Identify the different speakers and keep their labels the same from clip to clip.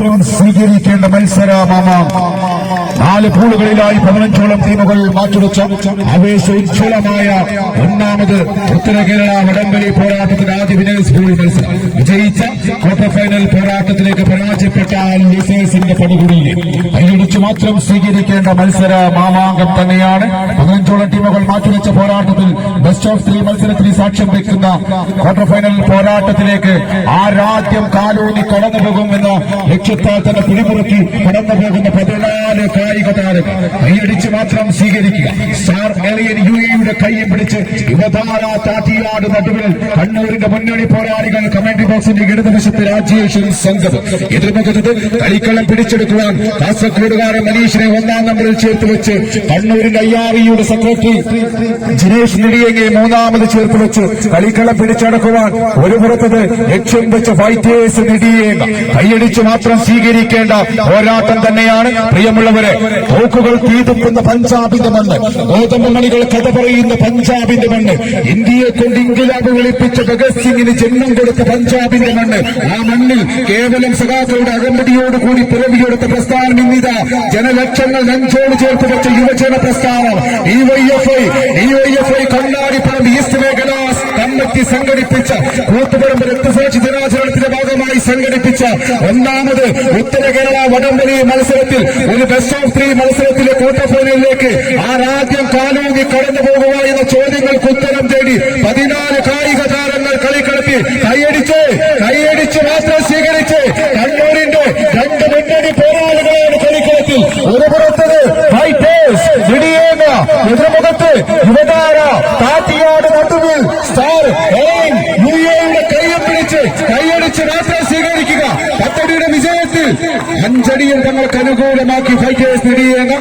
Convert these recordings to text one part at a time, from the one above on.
Speaker 1: മാത്രം സ്വീകരിക്കേണ്ട മത്സരമാമാം നാല് പൂളുകളിലായി പതിനഞ്ചോളം ടീമുകൾ മാറ്റുവച്ച ആവേശോജ്വലമായ ഒന്നാമത് ഉത്തര കേരള വടംവലി പോരാട്ടത്തിന്റെ ആദ്യ പൂൾ മത്സരം. വിജയിച്ച ക്വാർട്ടർ ഫൈനൽ പോരാട്ടത്തിലേക്ക് പരാജയപ്പെട്ട ലിസേഴ്സിന്റെ പടികുടിയിൽ കൈയടിച്ചു മാത്രം സ്വീകരിക്കേണ്ട മത്സര മാമാങ്കം തന്നെയാണ്. പതിനഞ്ചോളം ടീമുകൾ മാറ്റുരച്ച പോരാട്ടത്തിൽ ബെസ്റ്റ് ഓഫ് ത്രീ മത്സരത്തിൽ സാക്ഷ്യം വയ്ക്കുന്ന ക്വാർട്ടർ ഫൈനൽ പോരാട്ടത്തിലേക്ക് ആരാദ്യം കാലൂന്നി കടന്നു പോകുമെന്ന് ലക്ഷ്യത്താൽ തന്നെ പിടിമുറുക്കി കടന്നു പോകുന്ന പതിനാല് കായിക താരങ്ങൾ കൈയടിച്ച് മാത്രം സ്വീകരിക്കുക. സാർ എളിയൻ യു എയുടെ കൈയും പിടിച്ച് യുവതാര താട്ടിയാട് നടുവിൽ കണ്ണൂരിന്റെ മുന്നണി പോരാളികൾ കമന്ററി ബോക്സിന്റെ ഇടതുവശത്ത് രാജേഷൻ സംഘം എതിർമുഖത്ത് കളിക്കളം പിടിച്ചെടുക്കുവാൻ കാസർഗോഡുകാരൻ മനീഷിനെ ഒന്നാം നമ്പറിൽ ചേർത്ത് വെച്ച് കണ്ണൂരിന്റെ അയ്യാറിയുടെ സെക്രട്ടറി ജിനേഷ് നെടിയങ്ങെ മൂന്നാമത് ചേർത്ത് വെച്ച് കളിക്കളം പിടിച്ചടക്കുവാൻ ഒരു പുറത്തത് ലക്ഷ്യം വെച്ച ഫൈറ്റേഴ്സ് നെടിയേങ്ങ. കൈയടിച്ച് മാത്രം സ്വീകരിക്കേണ്ട പോരാട്ടം തന്നെയാണ്. പ്രിയമുള്ളവരെ തോക്കുകൾ തീതുക്കുന്ന പഞ്ചാബിന്റെ മണ്ണ് ഗോതമ്പ് മണികൾ കഥ പറയുന്ന പഞ്ചാബിന്റെ മണ്ണ് ഇന്ത്യയെ കൊണ്ട് ഇംഗ്ലാബ് വിളിപ്പിച്ച ഭഗത് സിംഗിന് ജന്മം കൊടുത്ത പഞ്ചാബിന്റെ മണ്ണ്. ആ മണ്ണിൽ കേവലം സഖാക്കളുടെ അകമ്പടിയോട് കൂടി പിറവിയെടുത്ത പ്രസ്ഥാനം ഇന്നിതാ. ജനലക്ഷങ്ങൾ നെഞ്ചോട് ചേർത്ത് വെച്ച യുവജന പ്രസ്ഥാനം. E Y F I Y F I മേഖല കമ്മിറ്റി സംഘടിപ്പിച്ച കൂത്തുപറമ്പ് രക്തസാക്ഷി ദിനാചരണത്തിന്റെ ഭാഗമായി സംഘടിപ്പിച്ച ഒന്നാമത് ഉത്തര കേരള വടംവലി മത്സരത്തിൽ ഒരു ബെസ്റ്റ് ഓഫ് ത്രീ മത്സരത്തിലെ ക്വാർട്ടർ ആ രാജ്യം കാലൂങ്ങി കടന്നു പോകുക എന്ന ചോദ്യങ്ങൾക്ക് ഉത്തരം തേടി പതിനാല് കായിക താരങ്ങൾ കളിക്കളത്തിൽ കൈയടിച്ച് കൈയടിച്ച് മാത്രം സ്വീകരിച്ച് കണ്ണൂരിന്റെ രണ്ട് മുന്നണി പോരാളികളാണ് കളിക്കളത്തിൽ. ഒരു പുറത്തത് ഫൈറ്റേഴ്സ് എതിർമുഖത്ത് യുവതാര സ്റ്റാർ എയിം യു എയുടെ കൈയും പിടിച്ച് കൈയടിച്ച് മാത്രം സ്വീകരിക്കുക. പത്തടിയുടെ വിജയത്തിൽ അഞ്ചടിയിൽ തങ്ങൾക്ക് അനുകൂലമാക്കി ഫൈറ്റേഴ്സ് നേടിയെന്ന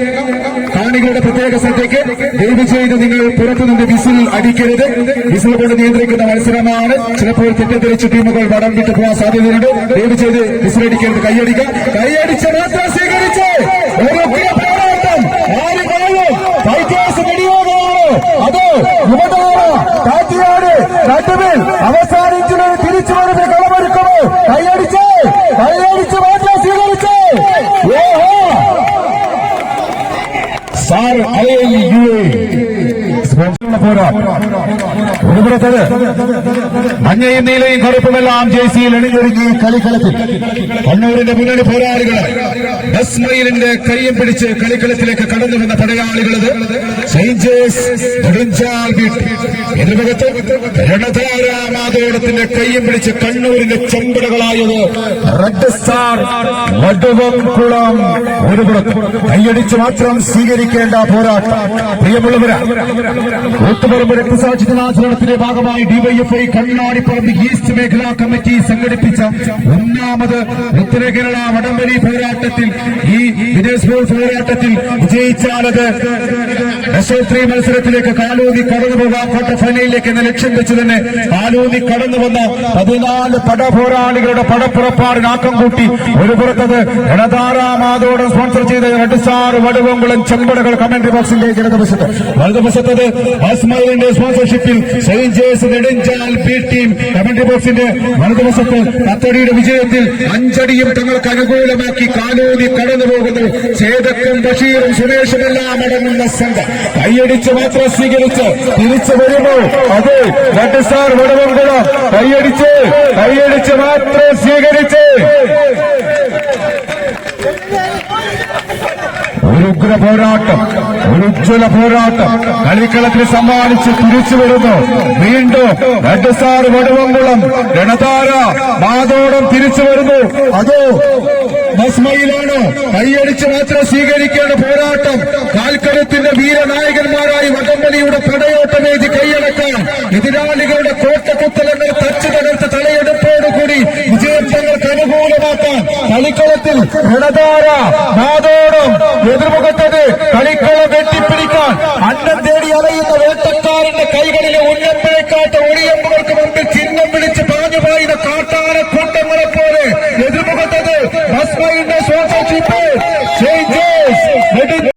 Speaker 1: കാണികളുടെ പ്രത്യേക ശ്രദ്ധയ്ക്ക് ദയവ് ചെയ്ത് നിങ്ങൾ പുറത്തുനിന്ന് വിസിൽ അടിക്കരുത്. വിസിൽ കൊണ്ട് നിയന്ത്രിക്കുന്ന മത്സരമാണ്. ചിലപ്പോൾ തെറ്റിദ്ധരിച്ച് ടീമുകൾ വടം വിട്ടു പോകാൻ സാധ്യതയുണ്ട്. ദയവ് ചെയ്ത് വിസിൽ അടിക്കരുത് കൈയടിക്കുക. കൈയടിച്ച് മാത്രം സ്വീകരിച്ച് ഒരു പോരാട്ടം ആര് കാണും ഫൈറ്റേഴ്സ് വെടിയോഗമാണോ അതോ കാറ്റിയാട് നടുവിൽ അവസാനിച്ചിന് തിരിച്ചു വരുന്ന കളമൊരുക്കുമോ കൈയടിച്ച് കൈയടിച്ച് മാറ്റം സ്വീകരിച്ച്. Sir I U A. പുറത്തത് മഞ്ഞയും നീലയും കറുപ്പുമെല്ലാം ജേസിയിൽ അണിഞ്ഞൊരുങ്ങി കളിക്കളത്തിൽ. കണ്ണൂരിന്റെ മുന്നണി പോരാളികളായി ബസ്മയിലിന്റെ കൈയും പിടിച്ച് കളിക്കളത്തിലേക്ക് കടന്നു വന്ന പടയാളികളത് സെയിന്റ് ജേസ് നെടുഞ്ചാൽ വീട്ട് എതിർമുഖത്ത് രണധാരാമാതോടത്തിന്റെ കൈയും പിടിച്ച് കണ്ണൂരിന്റെ ചെമ്പടകളായത് റെഡ് സ്റ്റാർ വടുവംകുളം ഒരു പുറത്ത് കൈയടിച്ച് മാത്രം സ്വീകരിക്കേണ്ട പോരാട്ടം. പ്രിയമുള്ളവരാ കൂത്തുപറമ്പ് രക്തസാക്ഷി ദിനാചരണത്തിന്റെ ഭാഗമായി ഡിവൈഎഫ്ഐ കണ്ണാടിപ്പറമ്പ് ഈസ്റ്റ് മേഖലാ കമ്മിറ്റി സംഘടിപ്പിച്ച ഒന്നാമത് ഉത്തര കേരള വടംവലി പോരാട്ടത്തിൽ ഈ വിദേശ പോരാട്ടത്തിൽ വിജയിച്ചാലത് ബെസ്റ്റ് ത്രീ മത്സരത്തിലേക്ക് കാലോതി കടന്നു പോകാം ക്വാർട്ടർ ഫൈനലിലേക്ക് എന്ന ലക്ഷ്യം വെച്ച് തന്നെ കാലോതി കടന്നു വന്ന പതിനാല് പട പോരാളികളുടെ പടപ്പുറപ്പാടിന് ആക്കം കൂട്ടി. ഒരു പുറത്തത് രണതാരാമാതോട് സ്പോൺസർ ചെയ്ത റെഡ്സാർ വടുവങ്കുളം ചെമ്പടകൾ കമന്ററി ബോക്സിന്റെ ഇടതുവശത്ത് വലതുവശത്തത് അസ്മൈലിന്റെ സ്പോൺസർഷിപ്പിൽ സെവൻ ജേഴ്സ് നെടുഞ്ചാൽ ബി ടീം കമന്ററി ബോക്സിന്റെ വലതുവശത്ത് പത്തടിയുടെ വിജയത്തിൽ അഞ്ചടിയും തങ്ങൾക്ക് അനുകൂലമാക്കി കാലോതി കടന്നു പോകുന്നു. ചേതക്കും ബഷീറും സുരേഷുമെല്ലാം അടങ്ങുന്ന സംഘം കൈയടിച്ച് മാത്രം സ്വീകരിച്ച് തിരിച്ചു വരുമോ അതെ രണ്ട് സാർ കൈയടിച്ച് കൈയടിച്ച് മാത്രം സ്വീകരിച്ച്. ഒരു ഉഗ്ര പോരാട്ടം ഒരു ഉജ്ജ്വല പോരാട്ടം. കളിക്കളത്തിൽ സമ്മാനിച്ച് തിരിച്ചു വരുന്നു. വീണ്ടും രണ്ട് സ്റ്റാർ വടുവംകുളം രണതാര മാതോടം തിരിച്ചു വരുന്നു. അതോ മസ്മയിലാണ് കൈയടിച്ച് മാത്രം സ്വീകരിക്കേണ്ട പോരാട്ടം. കാൽക്കരത്തിന്റെ വീരനായകന്മാരായി വടംവലിയുടെ പടയോട്ടമേതി കൈയടക്കാൻ എതിരാളികളുടെ കളിക്കളത്തിൽ രണധാര നാദോടും എതിർമുഖത്തത് കളിക്കളം വെട്ടിപ്പിടിക്കാൻ അന്നം തേടി അലയുന്ന വേട്ടക്കാരന്റെ കൈകളിലെ ഉന്നപ്പഴക്കാട്ട് ഒളിയമ്പ